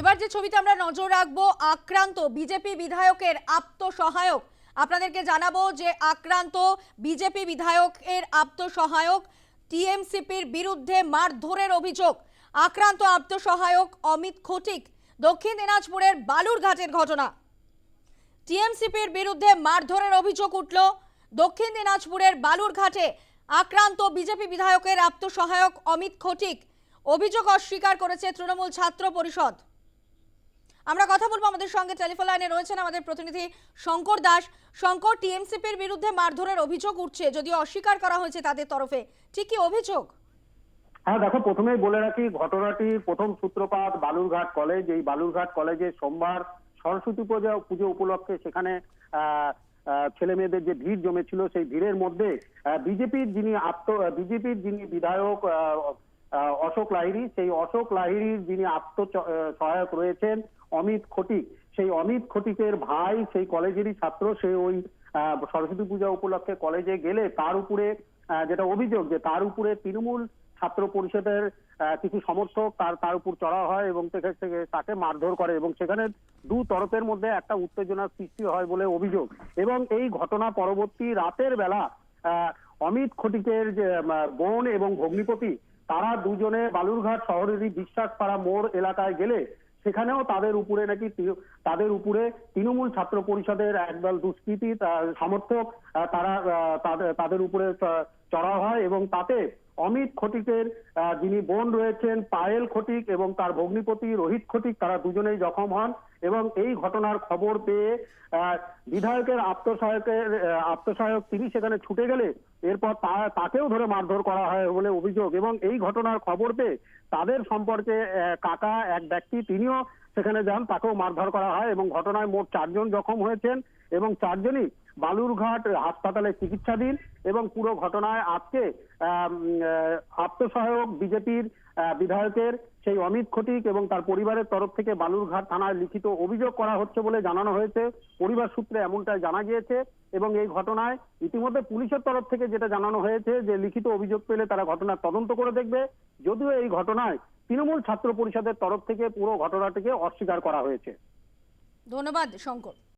এবার যে ছবিতে আমরা নজর রাখব, আক্রান্ত বিজেপি বিধায়কের আত্মসহায়ক। আপনাদেরকে জানাব যে আক্রান্ত বিজেপি বিধায়কের আত্মসহায়ক টিএমসিপির বিরুদ্ধে মারধরের অভিযোগ। আক্রান্ত আত্মসহায়ক অমিত খটিক, দক্ষিণ দিনাজপুরের বালুরঘাটের ঘটনা। টিএমসিপির বিরুদ্ধে মারধরের অভিযোগ উঠল, দক্ষিণ দিনাজপুরের বালুরঘাটে আক্রান্ত বিজেপি বিধায়কের আত্মসহায়ক অমিত খটিক। অভিযোগ অস্বীকার করেছে তৃণমূল ছাত্র পরিষদ। আমরা কথা বলব আমাদের সঙ্গে টেলিফোন লাইনে রয়েছেন আমাদের প্রতিনিধি শঙ্কর দাস। শঙ্কর, টিএমসিপির বিরুদ্ধে মারধরের অভিযোগ উঠছে, যদিও অস্বীকার করা হয়েছে তাদের তরফে। ঠিক কি অভিযোগ? হ্যাঁ দেখো, প্রথমেই বলে রাখি ঘটনাটি প্রথম সূত্রপাত বালুরঘাট কলেজ। এই বালুরঘাট কলেজে সোমবার সরস্বতী পূজা, পুজো উপলক্ষে সেখানে ছেলে মেয়েদের যে ভিড় জমেছিল, সেই ভিড়ের মধ্যে বিজেপির যিনি আত্ম বিজেপির যিনি বিধায়ক অশোক লাহিড়ী, সেই অশোক লাহিড়ীর যিনি আত্ম সহায়ক রয়েছেন অমিত খটিক, সেই অমিত খটিকের ভাই, সেই কলেজেরই ছাত্র, সে ওই সরস্বতী পূজা উপলক্ষে কলেজে গেলে তার উপরে যেটা অভিযোগ যে তার উপরে তৃণমূল ছাত্র পরিষদের কিছু সমর্থক তার তার উপর চড়া হয় এবং তাকে মারধর করে এবং সেখানে দু তরফের মধ্যে একটা উত্তেজনার সৃষ্টি হয় বলে অভিযোগ। এবং এই ঘটনা পরবর্তী রাতের বেলা অমিত খটিকের যে বোন এবং ভগ্নিপতি, তারা দুজনে বালুরঘাট শহরেরই বিশ্বাসপাড়া মোড় এলাকায় গেলে সেখানেও তাদের উপরে নাকি তাদের উপরে তৃণমূল ছাত্র পরিষদের একদল দুষ্কৃতী সমর্থক তারা তাদের- উপরে চড়া হয় এবং তাতে অমিত খটিকের যিনি বোন রয়েছেন, পায়েল খটিক এবং তার ভগ্নিপতি রোহিত খটিক, তারা দুজনেই জখম হন এবং এই ঘটনার খবর পেয়ে বিধায়কের আত্মসহায়কের আত্মসহায়ক তিনি সেখানে ছুটে গেলে এরপর তাকেও ধরে মারধর করা হয় বলে অভিযোগ এবং এই ঘটনার খবর পেয়ে তাদের সম্পর্কে কাকা এক ব্যক্তি তিনিও সেখানে যান, তাকেও মারধর করা হয় এবং ঘটনায় মোট চারজন জখম হয়েছেন এবং চারজনই বালুরঘাট হাসপাতালে চিকিৎসাধীন এবং পুরো ঘটনায় আজকে আত্মসহায়ক বিজেপির বিধায়কের সেই অমিত খটিক এবং তার পরিবারের তরফ থেকে বালুরঘাট থানায় লিখিত অভিযোগ করা হচ্ছে বলে জানানো হয়েছে। পরিবার সূত্রে এমনটাই জানা গিয়েছে এবং এই ঘটনায় ইতিমধ্যে পুলিশের তরফ থেকে যেটা জানানো হয়েছে যে লিখিত অভিযোগ পেলে তারা ঘটনার তদন্ত করে দেখবে। যদিও এই ঘটনায় তৃণমূল ছাত্র পরিষদের তরফ থেকে পুরো ঘটনাটিকে অস্বীকার করা হয়েছে। ধন্যবাদ, শঙ্কর।